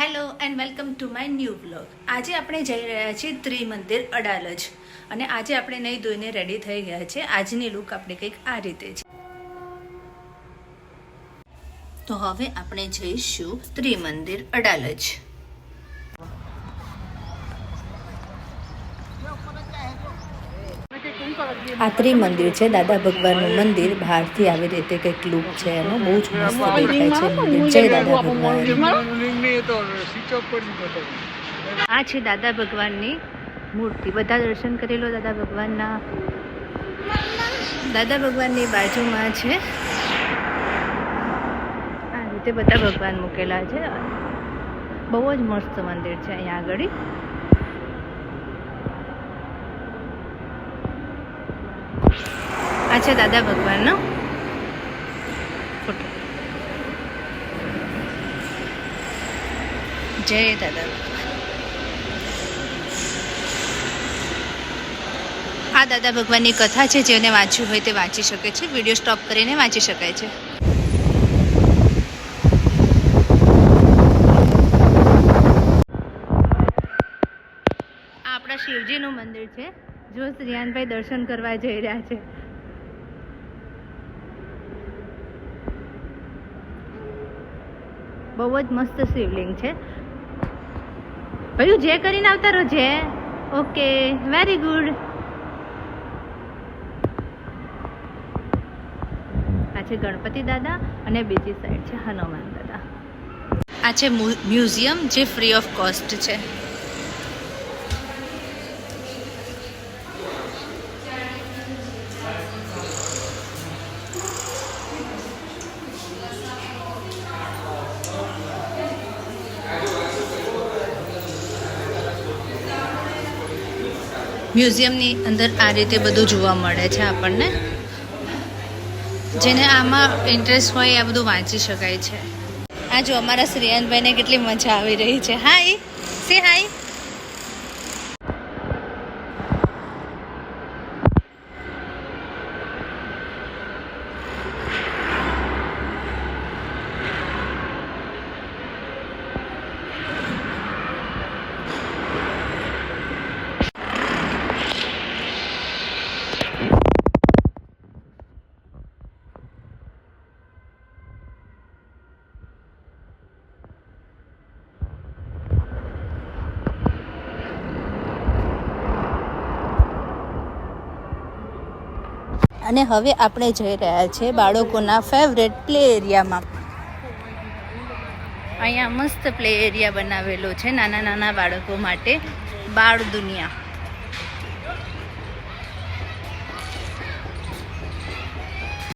Hello and welcome to my new blog આજે આપણે જઈ રહ્યા છીએ ત્રિમંદિર અડાલજ. અને આજે આપણે નહીં ધોઈને રેડી થઈ ગયા છે. આજની લુક આપણે કંઈક આ રીતે છે. તો હવે આપણે જઈશું ત્રિમંદિર અડાલજ. આ ત્રિમંદિર છે. દાદા ભગવાનનું મંદિર બહારથી આવી રીતે કંઈક લૂપ છે એનો બહુ જ મસ્ત દેખાય છે મંદિર. જય દાદા ભગવાન. આ છે દાદા ભગવાનની મૂર્તિ. બધા દર્શન કરેલો દાદા ભગવાનના. દાદા ભગવાનની બાજુમાં છે. આ રીતે બધા ભગવાન મૂકેલા છે. બહુ જ મસ્ત મંદિર છે અહીંયા આગળ. આ છે દાદા ભગવાનનો ફોટો. જય દાદા આ દાદા ભગવાનની કથા છે જેને વાંચવું હોય તે વાંચી શકે છે. વીડિયો સ્ટોપ કરીને વાંચી શકાય છે. આ આપણા શિવજીનું મંદિર છે, જો શ્રીયાનભાઈ દર્શન કરવા જઈ રહ્યા છે. બહુ જ મસ્ત શિવલિંગ છે. ભાઈ જે કરીને આવતા રહો, જે. ઓકે વેરી ગુડ આ છે ગણપતિ દાદા અને બીજી સાઈડ છે હનુમાન દાદા. આ છે મ્યુઝિયમ, જે ફ્રી ઓફ કોસ્ટ છે. મ્યુઝિયમની અંદર આ રીતે બધું જોવા મળે છે આપણને. જેને આમાં ઇન્ટરેસ્ટ હોય આ બધું વાંચી શકાય છે. આ જો અમારા શ્રેયાનભાઈને કેટલી મજા આવી રહી છે. હાય સે હાય અને હવે આપણે જઈ રહ્યા છીએ બાળકોના ફેવરેટ પ્લે એરિયામાં અહીંયા મસ્ત પ્લે એરિયા બનાવેલો છે નાના નાના બાળકો માટે બાળ દુનિયા.